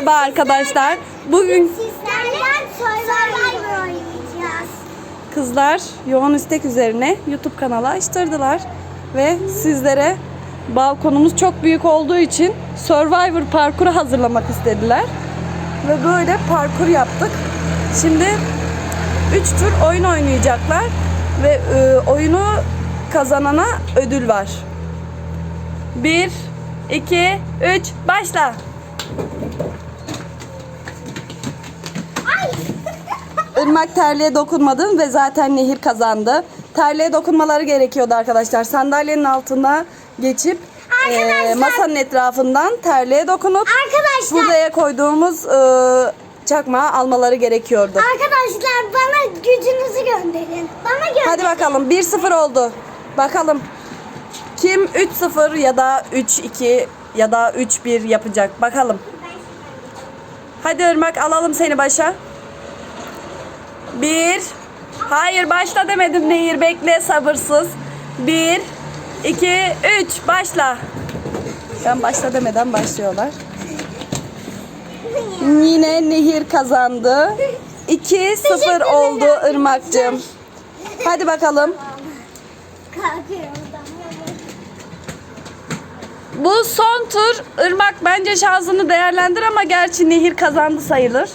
Merhaba arkadaşlar. Bugün Sizlerden Survivor oynayacağız. kızlar yoğun istek üzerine YouTube kanalı açtırdılar ve sizlere balkonumuz çok büyük olduğu için Survivor parkuru hazırlamak istediler. Ve böyle parkur yaptık. Şimdi 3 tur oyun oynayacaklar ve e, oyunu kazanana ödül var. 1 2 3 başla. Irmak terliğe dokunmadın ve zaten Nehir kazandı. Terliğe dokunmaları gerekiyordu arkadaşlar. Sandalyenin altına geçip Arkadaşlar- e, masanın etrafından terliğe dokunup Arkadaşlar, buraya koyduğumuz e, çakmağı almaları gerekiyordu. arkadaşlar bana gücünüzü gönderin. Bana gönderin. Hadi bakalım 1-0 oldu. Bakalım kim 3-0 ya da 3-2 ya da 3-1 yapacak. Bakalım. Hadi Irmak alalım seni başa. Bir. Hayır başla demedim Nehir. Bekle sabırsız. Bir, iki, üç. Başla. Ben başla demeden başlıyorlar. Yine Nehir kazandı. 2-0 oldu Irmak'cığım. Hadi bakalım. Bu son tur. Irmak bence şansını değerlendir ama gerçi Nehir kazandı sayılır.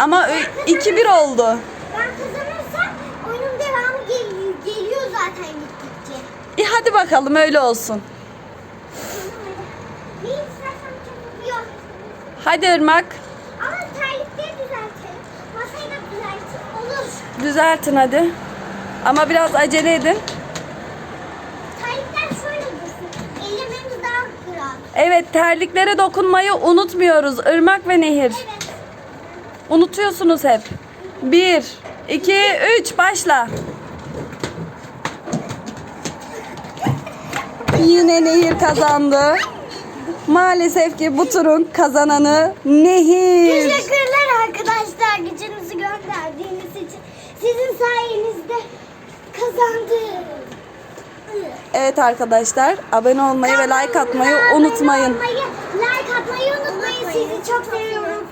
Ama ö- 2-1 oldu. Ben kazanırsam oyunun devamı geliyor, geliyor zaten gittikçe. İyi hadi bakalım öyle olsun. İstersen çabuk. Hadi Irmak. Ama terlikleri düzeltelim. Masayı da düzeltelim. Olur. Düzeltin hadi. Ama biraz acele edin. Terlikler şöyle dursun. Ellememiz daha rahat. Evet terliklere dokunmayı unutmuyoruz. Irmak ve Nehir. Evet. Unutuyorsunuz hep. 1, 2, 3 başla. Yine Nehir kazandı. Maalesef ki bu turun kazananı Nehir. Teşekkürler arkadaşlar gücünüzü gönderdiğiniz için. Sizin sayenizde kazandım. Evet arkadaşlar abone olmayı ve like atmayı unutmayın. like atmayı unutmayın. Sizi çok seviyorum.